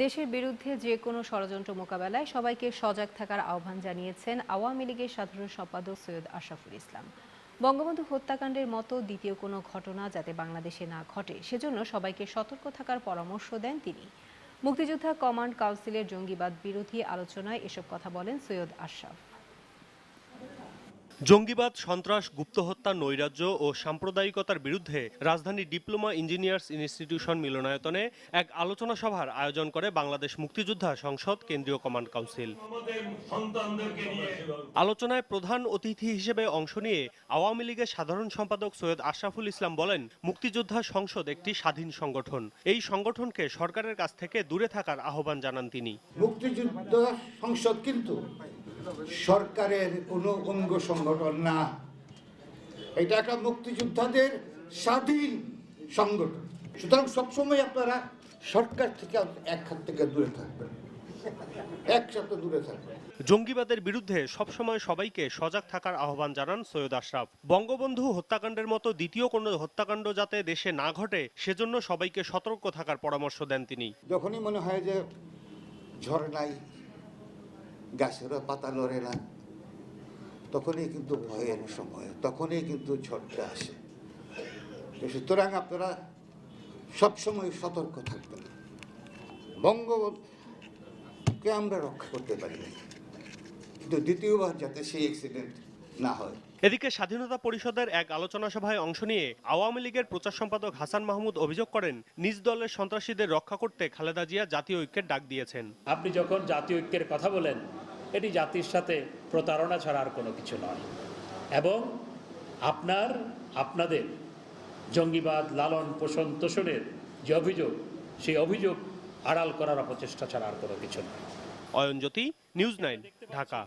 দেশের বিরুদ্ধে যে কোনো ষড়যন্ত্র মোকাবেলায় সবাইকে সজাগ থাকার আহ্বান জানিয়েছেন আওয়ামী লীগের সাধারণ সম্পাদক সৈয়দ আশরাফুল ইসলাম। বঙ্গবন্ধু হত্যাকাণ্ডের মতো দ্বিতীয় কোনো ঘটনা যাতে বাংলাদেশে না ঘটে, সেজন্য সবাইকে সতর্ক থাকার পরামর্শ দেন তিনি। মুক্তিযোদ্ধা কমান্ড কাউন্সিলের জঙ্গিবাদ বিরোধী আলোচনায় এসব কথা বলেন সৈয়দ আশরাফ। জঙ্গিবাদ, সন্ত্রাস গুপ্তহত্যা নৈরাজ্য ও সাম্প্রদায়িকতার বিরুদ্ধে রাজধানী ডিপ্লোমা ইঞ্জিনিয়ার্স ইনস্টিটিউশন মিলনায়তনে এক আলোচনা সভার আয়োজন করে বাংলাদেশ মুক্তিযোদ্ধা সংসদ কেন্দ্রীয় কমান্ড কাউন্সিল। আলোচনায় প্রধান অতিথি হিসেবে অংশ নিয়ে আওয়ামী লীগের সাধারণ সম্পাদক সৈয়দ আশরাফুল ইসলাম বলেন, মুক্তিযোদ্ধা সংসদ একটি স্বাধীন সংগঠন। এই সংগঠনকে সরকারের কাছ থেকে দূরে থাকার আহ্বান জানান তিনি। মুক্তিযুদ্ধ সংসদ কিন্তু সরকারের কোনো অঙ্গ সংগঠন না। এটা একটা মুক্তিযোদ্ধাদের স্বাধীন সংগঠন। সুতরাং সবসময় আপনারা সরকার থেকে এক হাত থেকে দূরে থাকবেন। একসাথে দূরে থাকবেন। জঙ্গিবাদের বিরুদ্ধে সবসময় সবাইকে সজাগ থাকার আহ্বান জানান সৈয়দ আশরাফ। বঙ্গবন্ধু হত্যাকাণ্ডের মতো দ্বিতীয় কোনো হত্যাকাণ্ড যাতে দেশে না ঘটে সেজন্য সবাইকে সতর্ক থাকার পরামর্শ দেন তিনি। যখনই মনে হয় যে ঝড় নাই গাছেরও পাতা লড়ে না। তখনই কিন্তু ভয়ের সময়, তখনই কিন্তু ঝড়টা আসে। সুতরাং আপনারা সবসময় সতর্ক থাকবেন। বঙ্গবন্ধুকে আমরা রক্ষা করতে পারি। কিন্তু দ্বিতীয়বার যাতে সেই অ্যাক্সিডেন্ট না হয়। এদিকে স্বাধীনতা পরিষদের এক আলোচনা সভায় অংশ নিয়ে আওয়ামী লীগের প্রচার সম্পাদক হাসান মাহমুদ অভিযোগ করেন নিজ দলের সন্ত্রাসীদের রক্ষা করতে খালেদা জিয়া জাতীয় ঐক্যের ডাক দিয়েছেন। আপনি যখন জাতীয় ঐক্যের কথা বলেন এটি জাতির সাথে প্রতারণা ছাড়া আর কোনো কিছু নয়। এবং আপনার আপনাদের জঙ্গিবাদ লালন পোষণ তোষণের যে অভিযোগ সেই অভিযোগ আড়াল করার অপচেষ্টা ছাড়া আর কোনো কিছু নয়। Ayanjyoti News Nine Dhaka.